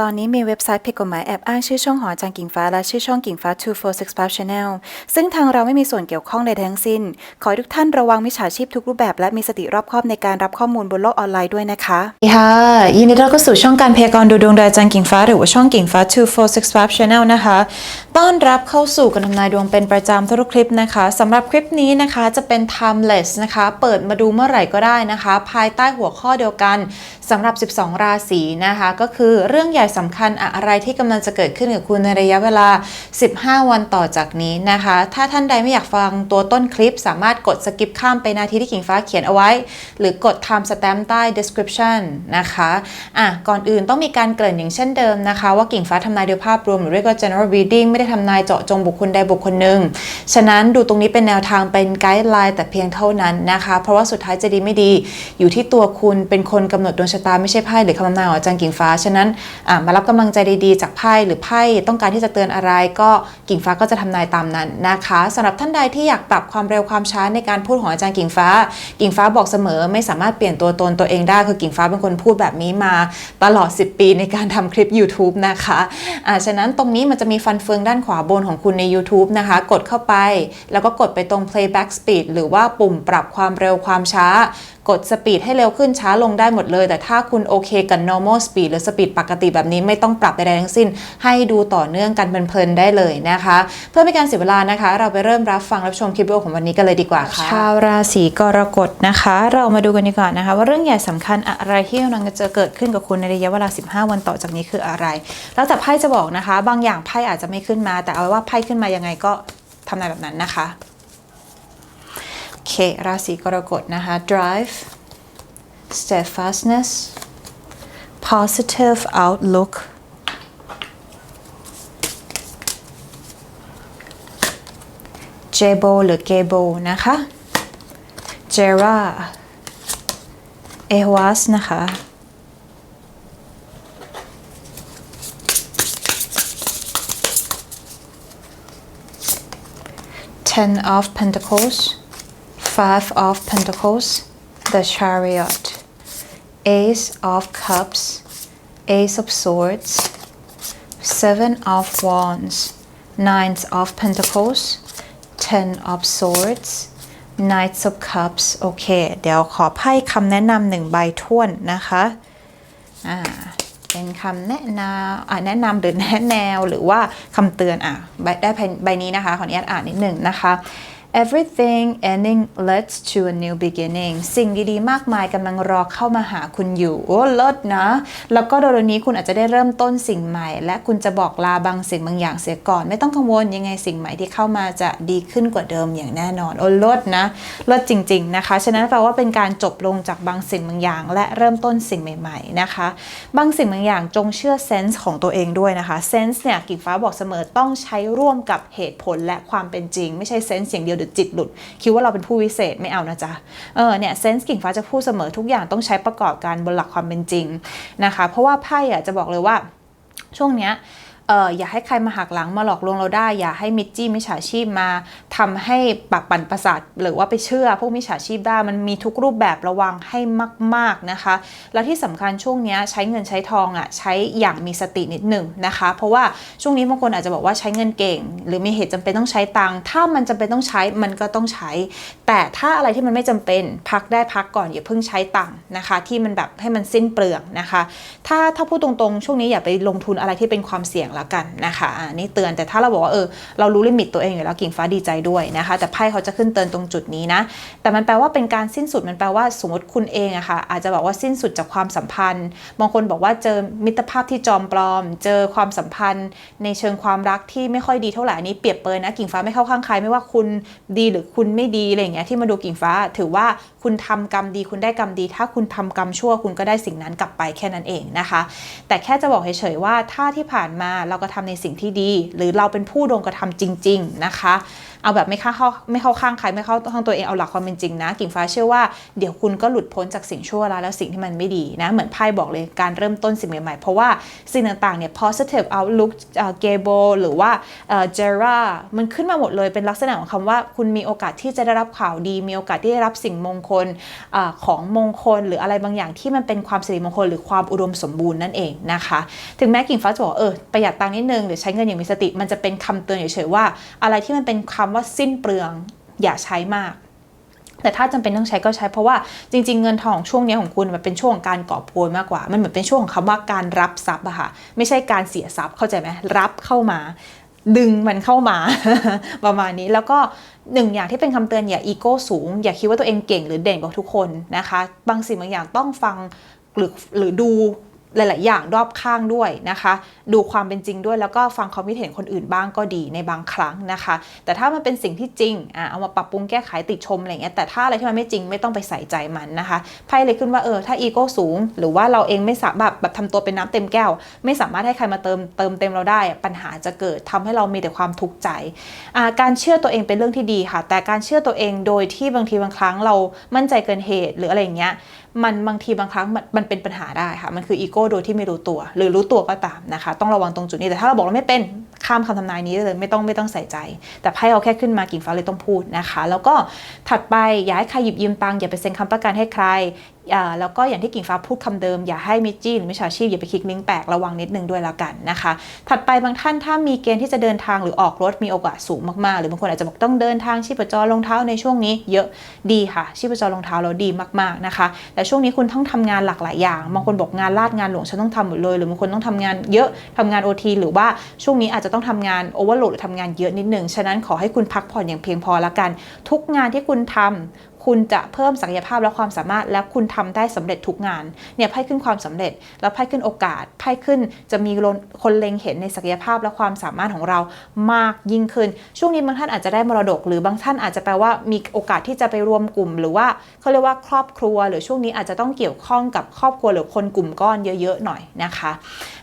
ตอนนี้มีเว็บไซต์ผิดกฎหมายแอบอ้างชื่อช่องหอจางกิ่งฟ้าและชื่อช่องกิ่งฟ้า 2465 Channel ซึ่งทางเราไม่มีส่วนเกี่ยวข้องใดทั้งสิ้น ขอทุกท่านระวังมิจฉาชีพทุกรูปแบบและมีสติรอบคอบในการรับข้อมูลบนโลกออนไลน์ด้วยนะคะค่ะ ยินดีต้อนรับสู่ช่องการพยากรณ์ดูดวงโดยจางกิ่งฟ้า หรือว่าช่องกิ่งฟ้า 2465 Channel นะคะ ต้อนรับเข้าสู่การทำนายดวงเป็นประจำทุกคลิปนะคะสำหรับคลิปนี้นะคะจะเป็น timeless นะคะ เปิดมาดูเมื่อไหร่ก็ได้นะคะ ภายใต้หัวข้อเดียวกันสำหรับ 12 ราศีนะคะ ก็คือเรื่องใหญ่สำคัญอะไรที่กำลังจะเกิดขึ้นกับคุณในระยะเวลา 15 วันต่อจากนี้นะคะ ถ้าท่านใดไม่อยากฟังตัวต้นคลิป สามารถกดสกิปข้ามไปนาทีที่กิ่งฟ้าเขียนเอาไว้ หรือกด time stamp ใต้ description นะคะอะก่อนอื่นต้องมีการเกริ่นอย่างเช่นเดิมนะคะ ว่ากิ่งฟ้าทำนายโดยภาพรวมหรือเรียกว่า general reading ไม่ได้ทำนายเจาะจงบุคคลใดบุคคลหนึ่ง ฉะนั้นดูตรงนี้เป็นแนวทางเป็นไกด์ไลน์แต่เพียงเท่านั้นนะคะ เพราะว่าสุดท้ายจะดีไม่ดี อยู่ที่ตัวคุณเป็นคนกำหนดดวงชะตาไม่ใช่ไพ่หรือคำทำนายของอาจารย์กิ่งฟ้า ฉะนั้นมารับกำลังใจดีๆ จากไพ่หรือไพ่ต้องการที่จะเตือนอะไร ก็กิ่งฟ้าก็จะทำนายตามนั้นนะคะสำหรับท่านใดที่อยากปรับความเร็วความช้าในการพูดของอาจารย์กิ่งฟ้า กิ่งฟ้าบอกเสมอไม่สามารถเปลี่ยนตัวตนตัวเองได้คือกิ่งฟ้าเป็นคนพูดแบบนี้มาตลอด 10 ปีในการทำคลิป YouTube นะคะอ่าฉะนั้นตรงนี้มันจะมีฟันเฟืองด้านขวาบนของคุณใน YouTube นะคะ กดเข้าไป แล้วก็กดไปตรง playback speed หรือว่าปุ่มปรับความเร็วความช้า กดสปีดให้เร็วขึ้นช้าลงได้หมดเลย แต่ถ้าคุณโอเคกับ normal speed หรือสปีดปกติแบบนี้ไม่ต้องปรับใดๆทั้งสิ้น ให้ดูต่อเนื่องกันเพลินๆได้เลยนะคะ เพื่อไม่การเสียเวลานะคะ เราไปเริ่มรับฟังรับชมคลิปวิดีโอของวันนี้กันเลยดีกว่าค่ะชาวราศีกรกฎนะคะ เรามาดูกันดีกว่านะคะ ว่าเรื่องใหญ่สำคัญอะไรที่กำลังจะเกิดขึ้นกับคุณในระยะเวลา 15 วันต่อจากนี้คืออะไร แล้วแต่ไพ่จะบอกนะคะ บางอย่างไพ่อาจจะไม่ขึ้นมา แต่เอาไว้ว่าไพ่ขึ้นมายังไงก็ทำนายแบบนั้นนะคะโอเคราศีกรกฎนะคะ drive steadfastness positive outlook j e b o หรือ g a b o นะคะ j e r a e h w a s นะคะ Ten of Pentacles Five of Pentacles The Chariot Ace of Cups Ace of Swords Seven of Wands Nine of Pentacles Ten of Swords Knights of Cups โอเค เดี๋ยวขอไพ่คำแนะนำหนึ่งใบท้วนนะคะ อ่า เป็นคำแนะนำแนะนำหรือแนะแนวหรือว่าคำเตือนอะได้ใบนี้นะคะขออนุญาตอ่านนิดหนึ่งนะคะ everything ending leads to a new beginning สิ่งดีๆ มากมายกำลังรอเข้ามาหาคุณอยู่ โอ้เลิศนะ แล้วก็โดยนี้คุณอาจจะได้เริ่มต้นสิ่งใหม่ และคุณจะบอกลาบางสิ่งบางอย่างเสียก่อน ไม่ต้องกังวลยังไงสิ่งใหม่ที่เข้ามาจะดีขึ้นกว่าเดิมอย่างแน่นอน โอ้เลิศนะเลิศจริง ๆ นะคะ ฉะนั้นแปลว่าเป็นการจบลงจากบางสิ่งบางอย่าง และเริ่มต้นสิ่งใหม่ ๆ นะคะ บางสิ่งบางอย่างจงเชื่อเซนส์ของตัวเองด้วยนะคะเซนส์เนี่ยกิ่งฟ้าบอกเสมอต้องใช้ร่วมกับเหตุผลและความเป็นจริง ไม่ใช่เซนส์อย่างเดียวเดี๋ยวจิตหลุด คิดว่าเราเป็นผู้วิเศษไม่เอานะจ๊ะเออเนี่ยเซนส์กิ่งฟ้าจะพูดเสมอทุกอย่างต้องใช้ประกอบการบนหลักความเป็นจริงนะคะ เพราะว่าไพ่อะจะบอกเลยว่าช่วงเนี้ย เอออย่าให้ใครมาหักหลังมาหลอกลวงเราได้ อย่าให้มิจจี้มิจฉาชีพมาทำให้ปักปั่นประสาทหรือว่าไปเชื่อพวกมิจฉาชีพได้มันมีทุกรูปแบบระวังให้มาก ๆนะคะ แล้วที่สำคัญช่วงนี้ใช้เงินใช้ทองอะ่ะใช้อย่างมีสตินิดหนึ่งนะคะ เพราะว่าช่วงนี้บางคนอาจจะบอกว่าใช้เงินเก่ง หรือมีเหตุจำเป็นต้องใช้ตังค์ถ้ามันจำเป็นต้องใช้มันก็ต้องใช้ แต่ถ้าอะไรที่มันไม่จำเป็นพักได้พักก่อนอย่าเพิ่งใช้ตังค์นะคะ ที่มันแบบให้มันสิ้นเปลืองนะคะ ถ้าถ้าพูดตรงๆ ช่วงนี้อย่าไปลงทุนอะไรที่เป็นความเสี่ยงละกันนะคะอ่านี่เตือนแต่ถ้าเราบอกว่าเออเรารู้ลิมิตตัวเองอยู่แล้วกิ่งฟ้าดีใจด้วยนะคะ แต่ไพ่เขาจะขึ้นเตือนตรงจุดนี้นะ แต่มันแปลว่าเป็นการสิ้นสุดมันแปลว่าสมมติคุณเองอะคะ่ะอาจจะบอกว่าสิ้นสุดจากความสัมพันธ์บางคนบอกว่าเจอมิตรภาพที่จอมปลอม เจอความสัมพันธ์ ในเชิงความรักที่ไม่ค่อยดีเท่าไหร่นี้เปรียบเปยนะกิ่งฟ้าไม่เข้าข้างใครไม่ว่าคุณดีหรือคุณไม่ดีอะไรอย่างเงี้ยที่มาดูกิ่งฟ้า ถือว่าคุณทำกรรมดีคุณได้กรรมดี ถ้าคุณทำกรรมชั่วคุณก็ได้สิ่งนั้นกลับไปแค่นั้นเองนะคะ แต่แค่จะบอกเฉยๆว่าถ้าที่ผ่านมาเราก็ทำในสิ่งที่ดี หรือเราเป็นผู้โดนกระทำจริง ๆ นะคะ เอาแบบไม่เข้าเข้าไม่เข้าข้างใครไม่เข้าข้างตัวเองเอาหลักความเป็นจริงนะ กิ่งฟ้าเชื่อว่าเดี๋ยวคุณก็หลุดพ้นจากสิ่งชั่วร้ายและสิ่งที่มันไม่ดีนะ เหมือนไพ่บอกเลยการเริ่มต้นสิ่งใหม่ๆ เพราะว่าสิ่งต่างๆเนี่ย positive outlook เอ่อ gable หรือว่าเอ่อ jera มันขึ้นมาหมดเลยเป็นลักษณะของคำว่า คุณมีโอกาสที่จะได้รับข่าวดี มีโอกาสที่ได้รับสิ่งมงคลอของมงคล หรืออะไรบางอย่างที่มันเป็นความสิริมงคล หรือความอุดมสมบูรณ์นั่นเองนะคะ ถึงแม้กิ่งฟ้าจะบอกเออประหยัดตังค์นิดนึงหรือใช้เงินอย่างมีสติ มันจะเป็นคำเตือนเฉยๆว่า อะไรที่มันเป็นคำว่าสิ้นเปลืองอย่าใช้มากแต่ถ้าจำเป็นต้องใช้ก็ใช้เพราะว่าจริง ๆ เงินทองช่วงนี้ของคุณมันเป็นช่วงของการกอบโกยมากกว่า มันเหมือนเป็นช่วงของคำว่าการรับทรัพย์อะค่ะไม่ใช่การเสียทรัพย์เข้าใจไหมรับเข้ามา ดึงมันเข้ามา ประมาณนี้แล้วก็หนึ่งอย่างที่เป็นคำเตือนอย่าอีโก้สูง อย่าคิดว่าตัวเองเก่งหรือเด่นกว่าทุกคนนะคะ บางสิ่งบางอย่างต้องฟังหรือหรือดู หลาย ๆ อย่างรอบข้างด้วยนะคะ ดูความเป็นจริงด้วยแล้วก็ฟังความคิดเห็นคนอื่นบ้างก็ดีในบางครั้งนะคะ แต่ถ้ามันเป็นสิ่งที่จริงอะเอามาปรับปรุงแก้ไขติชมอะไรเงี้ยแต่ถ้าอะไรที่มันไม่จริงไม่ต้องไปใส่ใจมันนะคะไพ่เลยขึ้นว่าเออถ้าอีโก้สูง หรือว่าเราเองไม่สามารถแบบทำตัวเป็นน้ำเต็มแก้ว ไม่สามารถให้ใครมาเติมเติมเต็มเราได้อะปัญหาจะเกิดทำให้เรามีแต่ความทุกข์ใจการเชื่อตัวเองเป็นเรื่องที่ดีค่ะ แต่การเชื่อตัวเองโดยที่บางทีบางครั้งเรามั่นใจเกินเหตุหรืออะไรอย่างเงี้ย มันบางทีบางครั้งมันมันเป็นปัญหาได้ค่ะ มันคืออีโก้โดยที่ไม่รู้ตัว หรือรู้ตัวก็ตามนะคะ ต้องระวังตรงจุดนี้แต่ถ้าเราบอกเราไม่เป็น ข้ามคำทำนายนี้ได้เลยไม่ต้องไม่ต้องใส่ใจ แต่ไพ่เอาแค่ขึ้นมากิ่งฟ้าเลยต้องพูดนะคะ แล้วก็ถัดไปอย่าให้ใครหยิบยืมตังค์อย่าไปเซ็นคำประกันให้ใครแล้วก็อย่างที่กิ่งฟ้าพูดคำเดิม อย่าให้มิจจี้หรือมิจฉาชีพอย่าไปคลิกลิงก์แปลกระวังนิดนึงด้วยแล้วกันนะคะ ถัดไปบางท่านถ้ามีเกณฑ์ที่จะเดินทางหรือออกรถมีโอกาสสูงมากๆ หรือบางคนอาจจะบอกต้องเดินทางชีพจรรองเท้าในช่วงนี้เยอะดีค่ะชีพจรรองเท้าเราดีมากๆนะคะ แต่ช่วงนี้คุณต้องทำงานหลากหลายอย่างบางคนบอกงานลาดงานหลวงฉันต้องทำหมดเลย หรือบางคนต้องทำงานเยอะทำงาน OT หรือว่าช่วงนี้อาจจะต้องทำงานโอเวอร์โหลดหรือทำงานเยอะนิดนึง ฉะนั้นขอให้คุณพักผ่อนอย่างเพียงพอละกัน ทุกงานที่คุณทำ คุณจะเพิ่มศักยภาพและความสามารถ และคุณทำได้สำเร็จทุกงานเนี่ยไพ่ขึ้นความสำเร็จ แล้วไพ่ขึ้นโอกาสไพ่ขึ้นจะมีคนเล็งเห็นในศักยภาพและความสามารถของเรามากยิ่งขึ้น ช่วงนี้บางท่านอาจจะได้มรดก หรือบางท่านอาจจะแปลว่ามีโอกาสที่จะไปรวมกลุ่ม หรือว่าเขาเรียกว่าครอบครัว หรือช่วงนี้อาจจะต้องเกี่ยวข้องกับครอบครัวหรือคนกลุ่มก้อนเยอะๆหน่อยนะคะ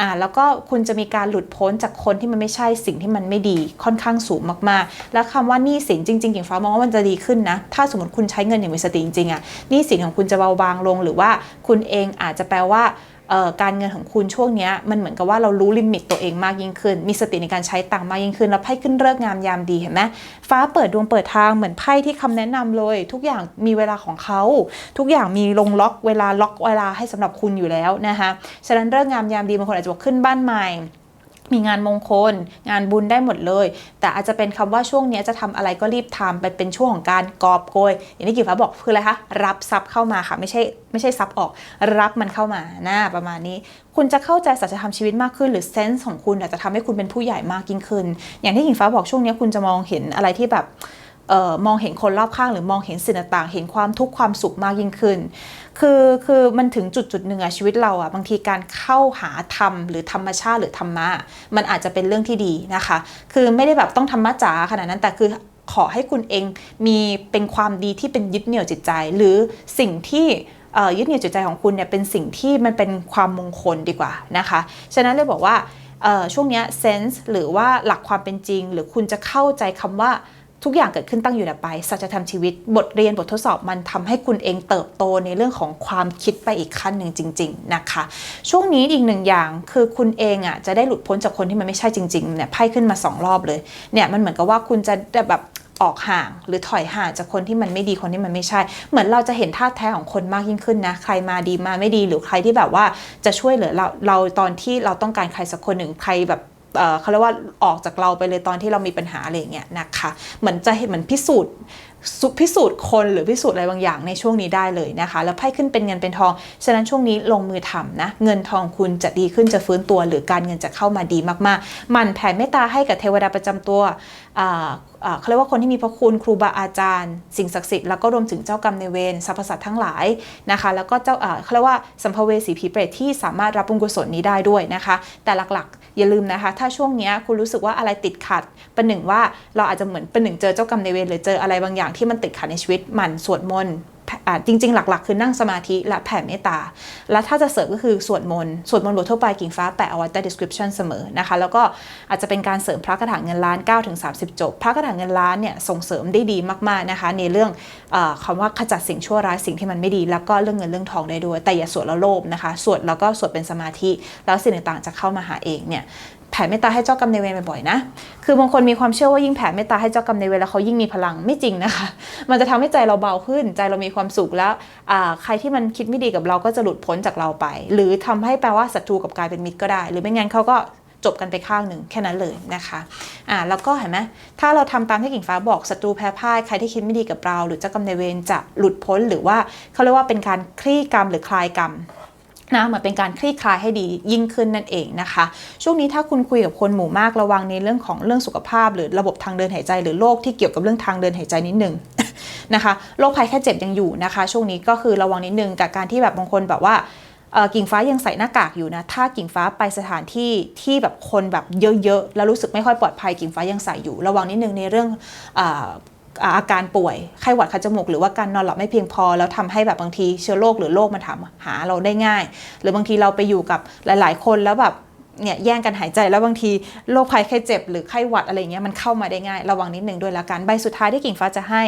อ่าแล้วก็คุณจะมีการหลุดพ้นจากคนที่มันไม่ใช่สิ่งที่มันไม่ดีค่อนข้างสูงมากๆ แล้วคำว่านี้สินจริงๆกิ่งฟ้ามองว่ามันจะดีขึ้นนะถ้าสมมติคุณใช้เงินอย่างมีสติจริงๆอะหนี้สินของคุณจะเบาบางลง หรือว่าคุณเองอาจจะแปลว่าการเงินของคุณช่วงนี้มันเหมือนกับว่าเรารู้ลิมิตตัวเองมากยิ่งขึ้น มีสติในการใช้ตังค์มากยิ่งขึ้น แล้วไพ่ขึ้นเลิกงามยามดีเห็นไหมฟ้าเปิดดวงเปิดทางเหมือนไพ่ที่คำแนะนำเลย ทุกอย่างมีเวลาของเขา ทุกอย่างมีลงล็อกเวลาล็อกเวลาให้สำหรับคุณอยู่แล้วนะคะฉะนั้นเลิกงามยามดีบางคนอาจจะบอกขึ้นบ้านใหม่ มีงานมงคล งานบุญได้หมดเลย แต่อาจจะเป็นคำว่าช่วงนี้จะทำอะไรก็รีบทำไปเป็นช่วงของการกอบโกย อย่างที่กิ่ฟ้าบอกคืออะไรคะรับทรัพย์เข้ามาค่ะ ไม่ใช่ไม่ใช่ทรัพย์ออก รับมันเข้ามาหน้าประมาณนี้ คุณจะเข้าใจสัจธรรมชีวิตมากขึ้น หรือเซนส์ของคุณอาจจะทำให้คุณเป็นผู้ใหญ่มากยิ่งขึ้น อย่างที่กิ่ฟ้าบอกช่วงนี้คุณจะมองเห็นอะไรที่แบบ มองเห็นคนรอบข้างหรือมองเห็นสิ่งต่างๆ เห็นความทุกข์ความสุขมากยิ่งขึ้น คือคือมันถึงจุดจุดหนึ่งอะชีวิตเราอะบางทีการเข้าหาธรรมหรือธรรมชาติหรือธรรมะมันอาจจะเป็นเรื่องที่ดีนะคะ คือไม่ได้แบบต้องธรรมะจ๋าขนาดนั้นแต่คือขอให้คุณเองมีเป็นความดีที่เป็นยึดเหนี่ยวจิตใจ หรือสิ่งที่ยึดเหนี่ยวจิตใจของคุณเนี่ยเป็นสิ่งที่มันเป็นความมงคลดีกว่านะคะ ฉะนั้นเลยบอกว่าช่วงนี้เซนส์หรือว่าหลักความเป็นจริง หรือคุณจะเข้าใจคำว่า ทุกอย่างเกิดขึ้นตั้งอยู่ดับไป สัจธรรมชีวิต บทเรียนบททดสอบมันทำให้คุณเองเติบโตในเรื่องของความคิดไปอีกขั้นหนึ่งจริง ๆ นะคะ ช่วงนี้อีกหนึ่งอย่างคือคุณเองอะจะได้หลุดพ้นจากคนที่มันไม่ใช่จริงๆเนี่ยไพ่ขึ้นมาสองรอบเลยเนี่ยมันเหมือนกับว่าคุณจะแบบออกห่างหรือถอยห่างจากคนที่มันไม่ดีคนที่มันไม่ใช่ เหมือนเราจะเห็นท่าแท้ของคนมากยิ่งขึ้นนะ ใครมาดีมาไม่ดีหรือใครที่แบบว่าจะช่วยเหลือเราเราตอนที่เราต้องการใครสักคนหนึ่งใครแบบ เขาเรียกว่าออกจากเราไปเลยตอนที่เรามีปัญหาอะไรเงี้ยนะคะเหมือนจะเห็นเหมือนพิสูจน์พิสูจน์คนหรือพิสูจน์อะไรบางอย่างในช่วงนี้ได้เลยนะคะ แล้วไพ่ขึ้นเป็นเงินเป็นทอง ฉะนั้นช่วงนี้ลงมือทำนะ เงินทองคุณจะดีขึ้นจะฟื้นตัว หรือการเงินจะเข้ามาดีมากๆ มันแผ่เมตตาให้กับเทวดาประจำตัวเขาเรียกว่าคนที่มีพระคุณครูบาอาจารย์ สิ่งศักดิ์สิทธิ์แล้วก็รวมถึงเจ้ากรรมในเวรสรรพสัตว์ทั้งหลายนะคะ แล้วก็เจ้าเขาเรียกว่าสัมภเวสีผีเปรตที่สามารถรับบุญกุศลนี้ได้ด้วยนะคะ แต่หลักๆ อย่าลืมนะคะ ถ้าช่วงนี้คุณรู้สึกว่าอะไรติดขัดประหนึ่งว่าเราอาจจะเหมือนประหนึ่งเจอเจ้ากรรมในเวรหรือเจออะไรบางอย่างที่มันติดขัดในชีวิตหมันสวดมนต์ จริง ๆ หลัก ๆ คือนั่งสมาธิและแผ่เมตตา แล้วถ้าจะเสริมก็คือสวดมนต์สวดมนต์บททั่วไปกิ่งฟ้าแปะเอาไว้ใต้ description เสมอนะคะ แล้วก็อาจจะเป็นการเสริมพระคาถางเงินล้าน9ถึง30 จบ พระคาถางเงินล้านเนี่ยส่งเสริมได้ดีมาก ๆ นะคะ ในเรื่องออคำว่าขจัดสิ่งชั่วร้ายสิ่งที่มันไม่ดี แล้วก็เรื่องเงินเรื่องทองได้ด้วย แต่อย่าสวดแล้วโลภนะคะ สวดแล้วก็สวดเป็นสมาธิ แล้วสิ่งต่างๆจะเข้ามาหาเองเนี่ย แผ่เมตตาให้เจ้ากรรมนายเวรบ่อยๆนะ คือบางคนมีความเชื่อว่ายิ่งแผ่เมตตาให้เจ้ากรรมนายเวรแล้วเขายิ่งมีพลังไม่จริงนะคะ มันจะทำให้ใจเราเบาขึ้น ใจเรามีความสุขแล้วใครที่มันคิดไม่ดีกับเราก็จะหลุดพ้นจากเราไป หรือทำให้แปลว่าศัตรูกับกลายเป็นมิตรก็ได้ หรือไม่งั้นเขาก็จบกันไปข้างหนึ่งแค่นั้นเลยนะคะอ่าแล้วก็เห็นไหมถ้าเราทำตามที่กิ่งฟ้าบอกศัตรูแพ้พ่ายใครที่คิดไม่ดีกับเรา หรือเจ้ากรรมนายเวรจะหลุดพ้นหรือว่าเขาเรียกว่าเป็นการคลี่กรรมหรือคลายกรรม นะเหมือนเป็นการคลี่คลายให้ดียิ่งขึ้นนั่นเองนะคะ ช่วงนี้ถ้าคุณคุยกับคนหมู่มากระวังในเรื่องของเรื่องสุขภาพ หรือระบบทางเดินหายใจ หรือโรคที่เกี่ยวกับเรื่องทางเดินหายใจนิดนึงนะคะโรคภัยแค่เจ็บยังอยู่นะคะ ช่วงนี้ก็คือระวังนิดนึงกับการที่แบบบางคนแบบว่ากิ่งฟ้ายังใส่หน้ากากอยู่นะ ถ้ากิ่งฟ้าไปสถานที่ที่แบบคนแบบเยอะๆ แล้วรู้สึกไม่ค่อยปลอดภัยกิ่งฟ้ายังใส่อยู่ ระวังนิดนึงในเรื่องอ อาการป่วยไข้หวัดคัดจมูกหรือว่าการนอนหลับไม่เพียงพอ แล้วทำให้แบบบางทีเชื้อโรคหรือโรคมันถามหาเราได้ง่าย หรือบางทีเราไปอยู่กับหลาย ๆ คนแล้วแบบเนี่ยแย่งกันหายใจแล้วบางทีโรคภัยไข้เจ็บหรือไข้หวัดอะไรเงี้ยมันเข้ามาได้ง่าย ระวังนิดนึงด้วยละกันใบสุดท้ายที่กิ่งฟ้าจะให้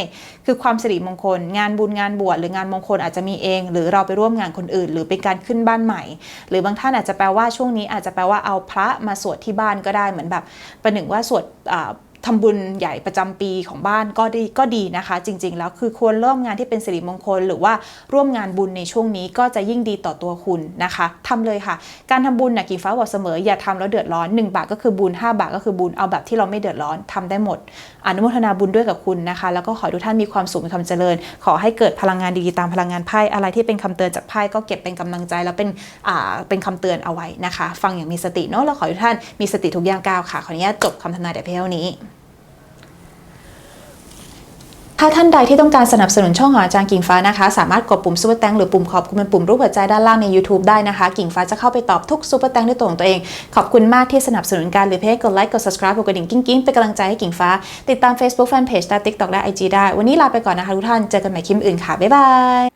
คือความสิริมงคล งานบุญงานบวชหรืองานมงคลอาจจะมีเอง หรือเราไปร่วมงานคนอื่น หรือเป็นการขึ้นบ้านใหม่ หรือบางท่านอาจจะแปลว่าช่วงนี้อาจจะแปลว่าเอาพระมาสวดที่บ้านก็ได้เหมือนแบบประหนึ่งว่าสวดอ่า ทำบุญใหญ่ประจำปีของบ้านก็ดีก็ดีนะคะ จริง ๆ แล้วคือควรเริ่มงานที่เป็นสิริมงคล หรือว่าร่วมงานบุญในช่วงนี้ก็จะยิ่งดีต่อตัวคุณนะคะทำเลยค่ะ การทำบุญนะกิ่งฟ้าบอกเสมออย่าทำแล้วเดือดร้อน 1 บาทก็คือบุญ 5 บาทก็คือบุญเอาแบบที่เราไม่เดือดร้อนทำได้หมด อนุโมทนาบุญด้วยกับคุณนะคะ แล้วก็ขอให้ทุกท่านมีความสุขมีความเจริญ ขอให้เกิดพลังงานดีๆตามพลังงานไพ่อะไรที่เป็นคำเตือนจากไพ่ก็เก็บเป็นกำลังใจแล้วเป็นอ่าเป็นคำเตือนเอาไว้นะคะ ฟังอย่างมีสติเนาะแล้วขอให้ทุกท่านมีสติทุกย่างก้าวค่ะขออนุญาตจบคำทำนายแต่เพียงเท่านี้ ถ้าท่านใดที่ต้องการสนับสนุนช่องของอาจารย์กิ่งฟ้านะคะ สามารถกดปุ่มซูเปอร์แตงหรือปุ่มขอบคุณเป็นปุ่มรูปหัวใจด้านล่างใน YouTube ได้นะคะ กิ่งฟ้าจะเข้าไปตอบทุกซูเปอร์แตงด้วยตัวของตัวเอง ขอบคุณมากที่สนับสนุนการหรือเพจกดไลค์กด subscribe กดกระดิ่งกิ้งกิ้งเป็นกำลังใจให้กิ่งฟ้า ติดตาม Facebook Fanpage และ TikTok และ IG ได้ วันนี้ลาไปก่อนนะคะทุกท่านเจอกันใหม่คลิปอื่นค่ะบ๊ายบาย